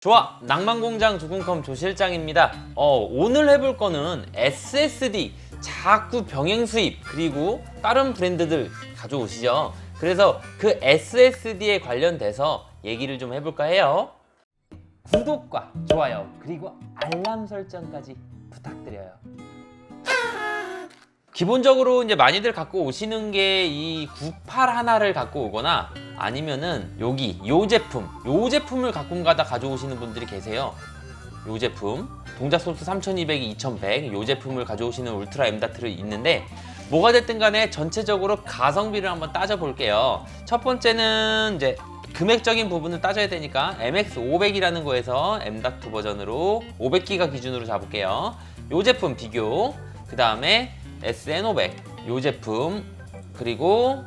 좋아. 낭만공장 주군컴 조실장입니다. 어, 오늘 해볼 거는 SSD 자꾸 병행 수입 그리고 다른 브랜드들 가져오시죠. 그래서 그 SSD에 관련돼서 얘기를 좀 해볼까 해요. 구독과 좋아요 그리고 알람 설정까지 부탁드려요. 기본적으로 이제 많이들 갖고 오시는 게 이 98 하나를 갖고 오거나 아니면은 여기 요 제품 요 제품을 가끔 가다 가져오시는 분들이 계세요. 요 제품 동작 소스 3200, 2100 요 제품을 가져오시는 울트라 M 다트를 있는데 뭐가 됐든 간에 전체적으로 가성비를 한번 따져 볼게요. 첫 번째는 이제 금액적인 부분을 따져야 되니까 MX500이라는 거에서 M.2 버전으로 500기가 기준으로 잡을게요. 요 제품 비교 그 다음에 SN500 요 제품 그리고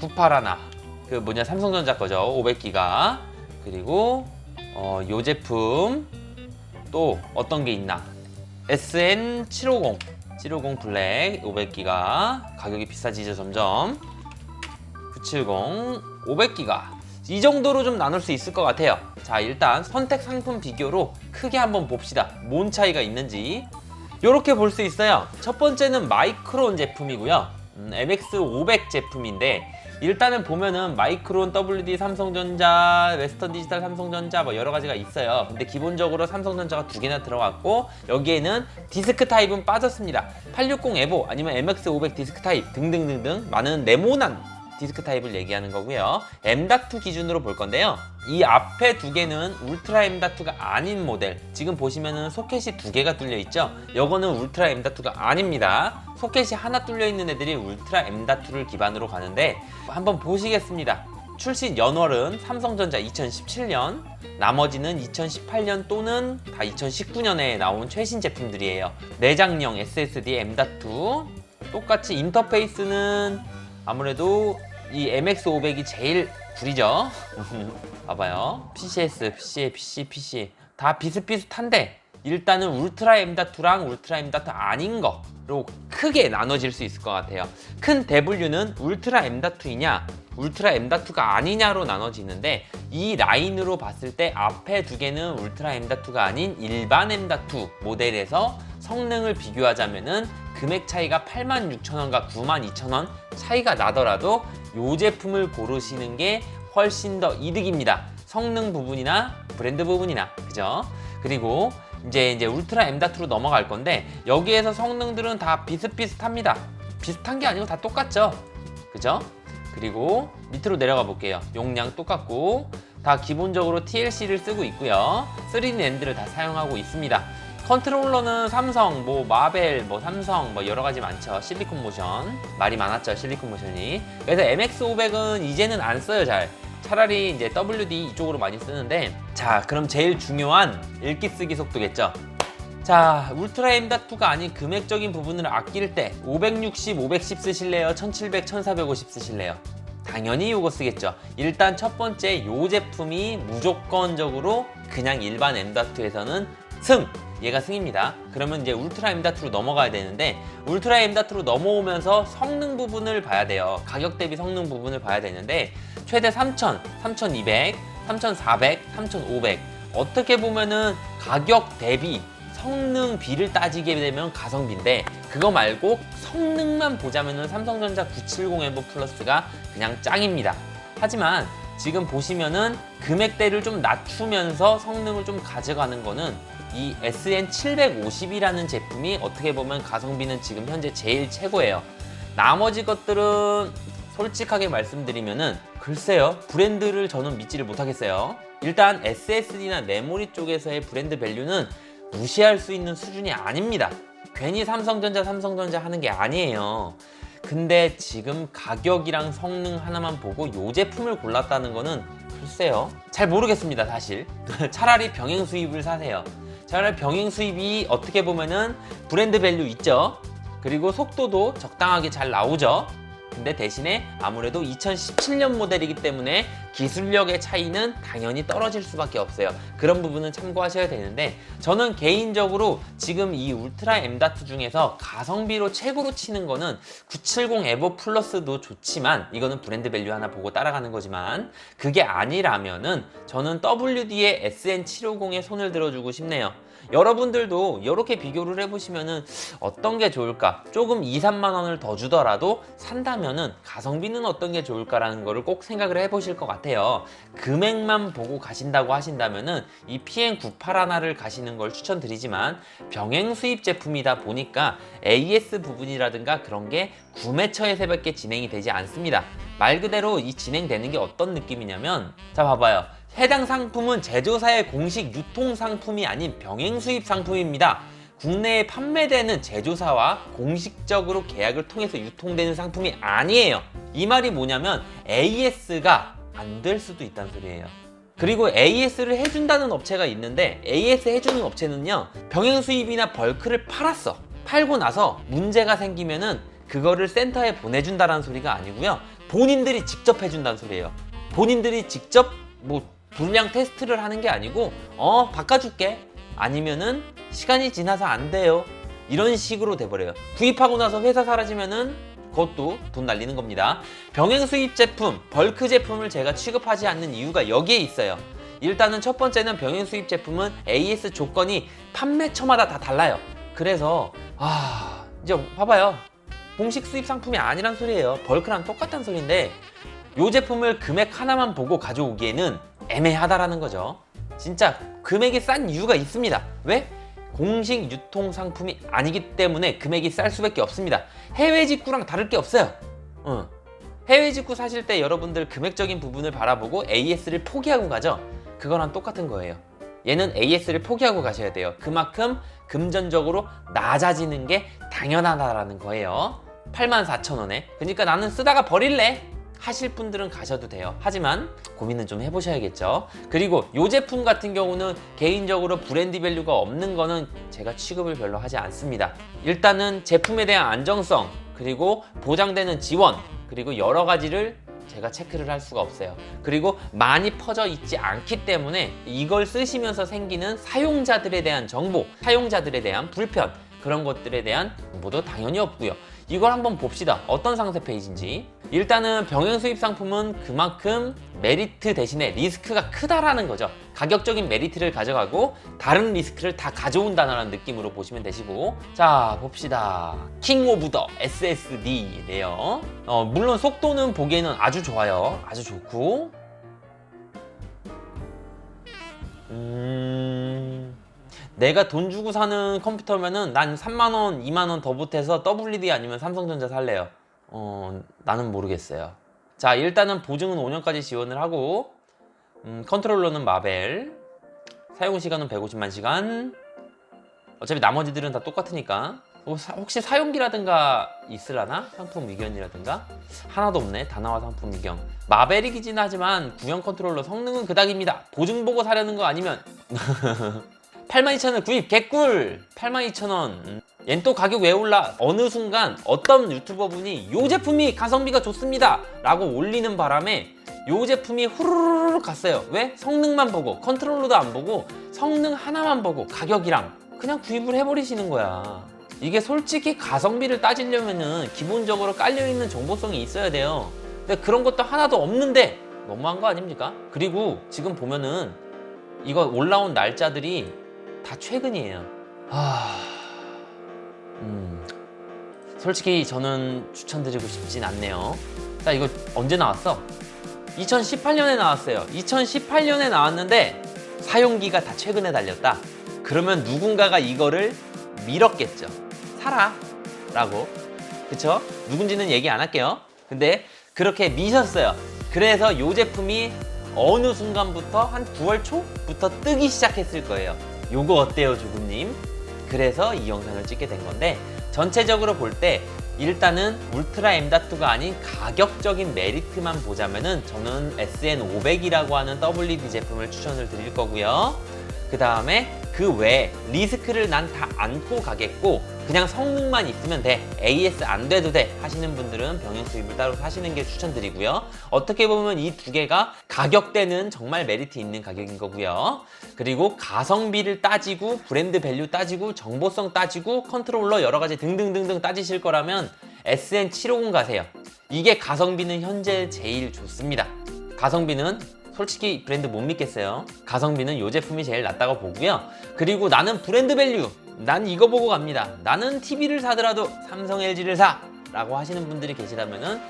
981, 그 뭐냐 삼성전자 거죠. 500기가. 그리고 어, 요 제품 또 어떤 게 있나? SN750 750 블랙 500기가. 가격이 비싸지죠 점점. 970 500기가. 이 정도로 좀 나눌 수 있을 것 같아요. 자 일단 선택 상품 비교로 크게 한번 봅시다. 뭔 차이가 있는지. 이렇게 볼 수 있어요. 첫 번째는 마이크론 제품이고요. 음, MX500 제품인데 일단은 보면은 마이크론 WD 삼성전자 웨스턴 디지털 삼성전자 뭐 여러 가지가 있어요. 근데 기본적으로 삼성전자가 두 개나 들어갔고 여기에는 디스크 타입은 빠졌습니다. 860 에보 아니면 MX500 디스크 타입 등등등등 많은 네모난 디스크 타입을 얘기하는 거고요. M.2 기준으로 볼 건데요. 이 앞에 두 개는 울트라 M.2가 아닌 모델. 지금 보시면은 소켓이 두 개가 뚫려 있죠. 요거는 울트라 M.2가 아닙니다. 소켓이 하나 뚫려 있는 애들이 울트라 M.2를 기반으로 가는데 한번 보시겠습니다. 출시 연월은 삼성전자 2017년, 나머지는 2018년 또는 다 2019년에 나온 최신 제품들이에요. 내장형 SSD M.2 똑같이 인터페이스는 아무래도 이 MX500이 제일 구리죠. 봐봐요. PCS, PC, PC, PC 다 비슷비슷한데 일단은 울트라 M.2랑 울트라 M.2 아닌 거로 크게 나눠질 수 있을 것 같아요. 큰 대분류는 울트라 M.2이냐, 울트라 M.2가 아니냐로 나눠지는데 이 라인으로 봤을 때 앞에 두 개는 울트라 M.2가 아닌 일반 M.2 모델에서 성능을 비교하자면은 금액 차이가 86,000원과 92,000원 차이가 나더라도 이 제품을 고르시는 게 훨씬 더 이득입니다. 성능 부분이나 브랜드 부분이나 그죠? 그리고 이제 이제 울트라 M.2로 넘어갈 건데 여기에서 성능들은 다 비슷비슷합니다. 비슷한 게 아니고 다 똑같죠. 그죠? 그리고 밑으로 내려가 볼게요. 용량 똑같고 다 기본적으로 TLC를 쓰고 있고요. 3D 낸드를 다 사용하고 있습니다. 컨트롤러는 삼성, 뭐 마벨, 뭐 삼성, 뭐 여러 가지 많죠. 실리콘 모션 말이 많았죠. 실리콘 모션이. 그래서 MX500은 이제는 안 써요 잘. 차라리 이제 WD 이쪽으로 많이 쓰는데 자 그럼 제일 중요한 읽기 쓰기 속도겠죠. 자, 울트라 M.2가 아닌 금액적인 부분을 아낄 때 560, 510 쓰실래요? 1700, 1450 쓰실래요? 당연히 이거 쓰겠죠. 일단 첫 번째 요 제품이 무조건적으로 그냥 일반 M.2에서는 승! 얘가 승입니다. 그러면 이제 울트라 M.2로 넘어가야 되는데 울트라 M.2로 넘어오면서 성능 부분을 봐야 돼요. 가격 대비 성능 부분을 봐야 되는데 최대 3000, 3200, 3400, 3500 어떻게 보면은 가격 대비 성능 비를 따지게 되면 가성비인데 그거 말고 성능만 보자면은 삼성전자 970 에버 플러스가 그냥 짱입니다. 하지만 지금 보시면은 금액대를 좀 낮추면서 성능을 좀 가져가는 거는 이 SN750이라는 제품이 어떻게 보면 가성비는 지금 현재 제일 최고예요. 나머지 것들은 솔직하게 말씀드리면은 글쎄요 브랜드를 저는 믿지를 못하겠어요. 일단 SSD나 메모리 쪽에서의 브랜드 밸류는 무시할 수 있는 수준이 아닙니다. 괜히 삼성전자 삼성전자 하는 게 아니에요. 근데 지금 가격이랑 성능 하나만 보고 이 제품을 골랐다는 거는 글쎄요 잘 모르겠습니다 사실 차라리 병행 수입을 사세요 차라리 병행 수입이 어떻게 보면은 브랜드 밸류 있죠 그리고 속도도 적당하게 잘 나오죠 근데 대신에 아무래도 2017년 모델이기 때문에 기술력의 차이는 당연히 떨어질 수밖에 없어요. 그런 부분은 참고하셔야 되는데 저는 개인적으로 지금 이 울트라 M.2 중에서 가성비로 최고로 치는 거는 970 에버 플러스도 좋지만 이거는 브랜드 밸류 하나 보고 따라가는 거지만 그게 아니라면은 저는 WD의 SN750에 손을 들어주고 싶네요. 여러분들도 이렇게 비교를 해보시면은 어떤 게 좋을까? 조금 2, 3만 원을 더 주더라도 산다면은 가성비는 어떤 게 좋을까라는 거를 꼭 생각을 해보실 것 같아요. 금액만 보고 가신다고 하신다면은 이 PN98 하나를 가시는 걸 추천드리지만 병행 수입 제품이다 보니까 AS 부분이라든가 그런 게 구매처에서밖에 진행이 되지 않습니다. 말 그대로 이 진행되는 게 어떤 느낌이냐면 자 봐봐요. 해당 상품은 제조사의 공식 유통 상품이 아닌 병행 수입 상품입니다. 국내에 판매되는 제조사와 공식적으로 계약을 통해서 유통되는 상품이 아니에요. 이 말이 뭐냐면 AS가 안 될 수도 있다는 소리예요. 그리고 AS를 해준다는 업체가 있는데 AS 해주는 업체는요 병행 수입이나 벌크를 팔았어 팔고 나서 문제가 생기면은 그거를 센터에 보내준다는 소리가 아니고요 본인들이 직접 해준다는 소리예요 본인들이 직접 뭐 불량 테스트를 하는 게 아니고 어 바꿔줄게. 아니면은 시간이 지나서 안 돼요. 이런 식으로 돼버려요. 구입하고 나서 회사 사라지면은 그것도 돈 날리는 겁니다. 병행 수입 제품, 벌크 제품을 제가 취급하지 않는 이유가 여기에 있어요. 일단은 첫 번째는 병행 수입 제품은 AS 조건이 판매처마다 다 달라요. 그래서 아 이제 봐봐요. 공식 수입 상품이 아니란 소리예요. 벌크랑 똑같단 소리인데 이 제품을 금액 하나만 보고 가져오기에는 애매하다라는 거죠. 진짜 금액이 싼 이유가 있습니다. 왜? 공식 유통 상품이 아니기 때문에 금액이 쌀 수밖에 없습니다. 해외 직구랑 다를 게 없어요. 어. 해외 직구 사실 때 여러분들 금액적인 부분을 바라보고 AS를 포기하고 가죠. 그거랑 똑같은 거예요. 얘는 AS를 포기하고 가셔야 돼요. 그만큼 금전적으로 낮아지는 게 당연하다라는 거예요. 84,000원에. 그러니까 나는 쓰다가 버릴래. 하실 분들은 가셔도 돼요. 하지만 고민은 좀 해보셔야겠죠. 그리고 이 제품 같은 경우는 개인적으로 브랜드 밸류가 없는 거는 제가 취급을 별로 하지 않습니다. 일단은 제품에 대한 안정성, 그리고 보장되는 지원, 그리고 여러 가지를 제가 체크를 할 수가 없어요. 그리고 많이 퍼져 있지 않기 때문에 이걸 쓰시면서 생기는 사용자들에 대한 정보, 사용자들에 대한 불편, 그런 것들에 대한 정보도 당연히 없고요. 이걸 한번 봅시다. 어떤 상세 페이지인지. 일단은 병행 수입 상품은 그만큼 메리트 대신에 리스크가 크다라는 거죠. 가격적인 메리트를 가져가고 다른 리스크를 다 가져온다는 느낌으로 보시면 되시고 자 봅시다. 킹 오브 더 SSD래요. 어, 물론 속도는 보기에는 아주 좋아요. 아주 좋고 음... 내가 돈 주고 사는 컴퓨터면은 난 3만원, 2만원 더 보태서 WD 아니면 삼성전자 살래요. 어, 나는 모르겠어요. 자, 일단은 보증은 5년까지 지원을 하고, 음, 컨트롤러는 마벨, 사용 시간은 150만 시간. 어차피 나머지들은 다 똑같으니까. 어, 사- 혹시 사용기라든가 있으려나? 상품 의견이라든가? 하나도 없네. 다나와 상품 의견. 마벨이긴 하지만 구형 컨트롤러 성능은 그닥입니다. 보증 보고 사려는 거 아니면 82,000원 구입 개꿀 82,000원 음. 얜또 가격 왜 올라 어느 순간 어떤 유튜버 분이 요 제품이 가성비가 좋습니다 라고 올리는 바람에 요 제품이 후루루루 갔어요 왜? 성능만 보고 컨트롤러도 안 보고 성능 하나만 보고 가격이랑 그냥 구입을 해버리시는 거야 이게 솔직히 가성비를 따지려면은 기본적으로 깔려있는 정보성이 있어야 돼요 근데 그런 것도 하나도 없는데 너무한 거 아닙니까? 그리고 지금 보면은 이거 올라온 날짜들이 다 최근이에요. 아, 음, 솔직히 저는 추천드리고 싶진 않네요. 자, 이거 언제 나왔어? 2018년에 나왔어요. 2018년에 나왔는데 사용기가 다 최근에 달렸다. 그러면 누군가가 이거를 밀었겠죠. 사라. 라고. 그쵸? 누군지는 얘기 안 할게요. 근데 그렇게 미셨어요. 그래서 이 제품이 어느 순간부터 한 9월 초부터 뜨기 시작했을 거예요. 요거 어때요, 조구님? 그래서 이 영상을 찍게 된 건데 전체적으로 볼 때 일단은 울트라 M.2가 아닌 가격적인 메리트만 보자면은 저는 SN500이라고 하는 WD 제품을 추천을 드릴 거고요. 그 다음에 그 외에 리스크를 난 다 안고 가겠고 그냥 성능만 있으면 돼. AS 안 돼도 돼. 하시는 분들은 병행 수입을 따로 사시는 게 추천드리고요. 어떻게 보면 이 두 개가 가격대는 정말 메리트 있는 가격인 거고요. 그리고 가성비를 따지고 브랜드 밸류 따지고 정보성 따지고 컨트롤러 여러 가지 등등등등 따지실 거라면 SN750 가세요. 이게 가성비는 현재 제일 좋습니다. 가성비는 솔직히 브랜드 못 믿겠어요. 가성비는 이 제품이 제일 낫다고 보고요. 그리고 나는 브랜드 밸류. 난 이거 보고 갑니다. 나는 TV를 사더라도 삼성 LG를 사. 라고 하시는 분들이 계시다면은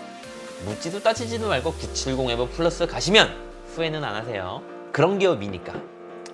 묻지도 따지지도 말고 970 에버 플러스 가시면 후회는 안 하세요. 그런 기업이니까.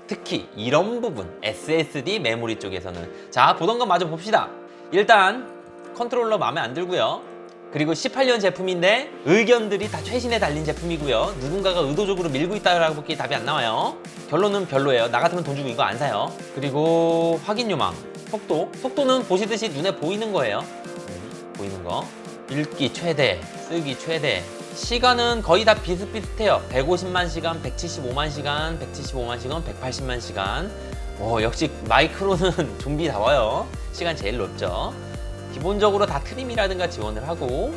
특히 이런 부분 SSD 메모리 쪽에서는 자 보던 거 마저 봅시다. 일단 컨트롤러 마음에 안 들고요. 그리고 18년 제품인데 의견들이 다 최신에 달린 제품이고요. 누군가가 의도적으로 밀고 있다라고 볼게 답이 안 나와요. 결론은 별로예요. 나 같으면 돈 주고 이거 안 사요. 그리고 확인 요망, 속도. 속도는 보시듯이 눈에 보이는 거예요. 음, 보이는 거. 읽기 최대, 쓰기 최대. 시간은 거의 다 비슷비슷해요. 150만 시간, 175만 시간, 175만 시간, 180만 시간. 오, 역시 마이크로는 좀비다워요. 시간 제일 높죠. 기본적으로 다 트림이라든가 지원을 하고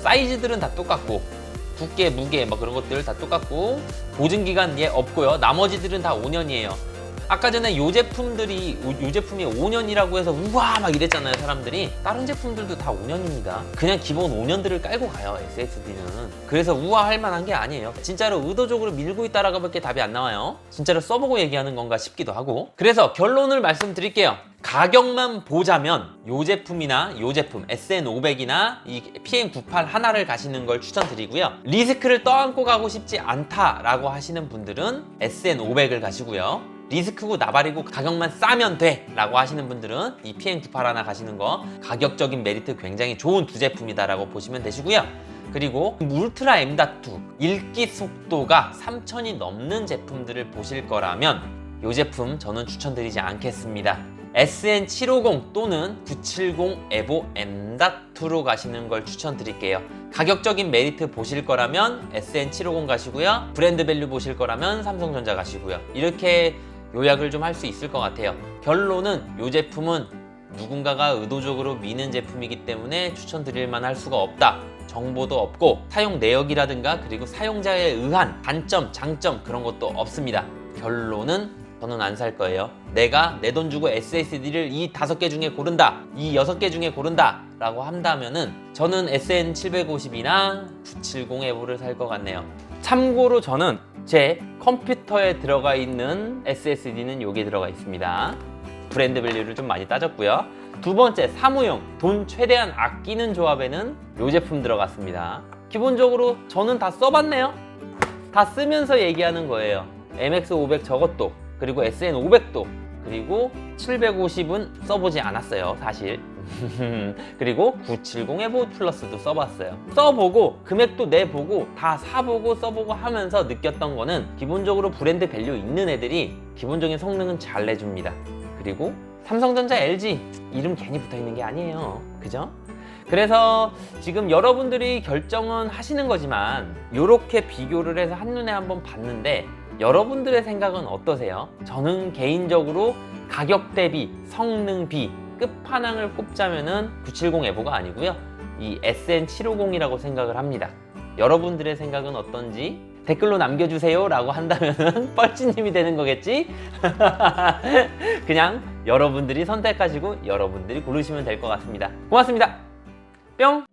사이즈들은 다 똑같고 두께, 무게 뭐 그런 것들 다 똑같고 보증 기간 얘 없고요. 나머지들은 다 5년이에요. 아까 전에 요 제품들이 요 제품이 5년이라고 해서 우와 막 이랬잖아요 사람들이. 다른 제품들도 다 5년입니다. 그냥 기본 5년들을 깔고 가요 SSD는. 그래서 우와 할 만한 게 아니에요. 진짜로 의도적으로 밀고 있다라고 밖에 답이 안 나와요. 진짜로 써보고 얘기하는 건가 싶기도 하고. 그래서 결론을 말씀드릴게요. 가격만 보자면 요 제품이나 요 제품 SN500이나 이 PM98 하나를 가시는 걸 추천드리고요. 리스크를 떠안고 가고 싶지 않다라고 하시는 분들은 SN500을 가시고요. 리스크고 나발이고 가격만 싸면 돼 라고 하시는 분들은 이 PM98 하나 가시는 거 가격적인 메리트 굉장히 좋은 두 제품이다 라고 보시면 되시고요. 그리고 울트라 M.2 읽기 속도가 3000이 넘는 제품들을 보실 거라면 이 제품 저는 추천드리지 않겠습니다. SN750 또는 970 에보 M.2로 가시는 걸 추천드릴게요. 가격적인 메리트 보실 거라면 SN750 가시고요. 브랜드 밸류 보실 거라면 삼성전자 가시고요. 이렇게 요약을 좀 할 수 있을 것 같아요. 결론은 이 제품은 누군가가 의도적으로 미는 제품이기 때문에 추천드릴 만할 수가 없다. 정보도 없고 사용 내역이라든가 그리고 사용자에 의한 단점, 장점 그런 것도 없습니다. 결론은 저는 안 살 거예요. 내가 내 돈 주고 SSD를 이 다섯 개 중에 고른다, 이 여섯 개 중에 고른다 라고 한다면은 저는 SN750이나 970 에보를 살 것 같네요. 참고로 저는 제 컴퓨터에 들어가 있는 SSD는 여기에 들어가 있습니다. 브랜드 밸류를 좀 많이 따졌고요. 두 번째 사무용 돈 최대한 아끼는 조합에는 이 제품 들어갔습니다. 기본적으로 저는 다 써봤네요. 다 쓰면서 얘기하는 거예요. MX500 저것도 그리고 SN500도 그리고 750은 써보지 않았어요 사실 그리고 970 에보 플러스도 써봤어요 써보고 금액도 내보고 다 사보고 써보고 하면서 느꼈던 거는 기본적으로 브랜드 밸류 있는 애들이 기본적인 성능은 잘 내줍니다 그리고 삼성전자 LG 이름 괜히 붙어있는 게 아니에요 그죠? 그래서 지금 여러분들이 결정은 하시는 거지만 이렇게 비교를 해서 한눈에 한번 봤는데 여러분들의 생각은 어떠세요? 저는 개인적으로 가격 대비 성능 비 끝판왕을 꼽자면은 970 에보가 아니고요. 이 SN750이라고 생각을 합니다. 여러분들의 생각은 어떤지 댓글로 남겨주세요 라고 한다면은 뻘찌님이 되는 거겠지? 그냥 여러분들이 선택하시고 여러분들이 고르시면 될 것 같습니다. 고맙습니다. 뿅!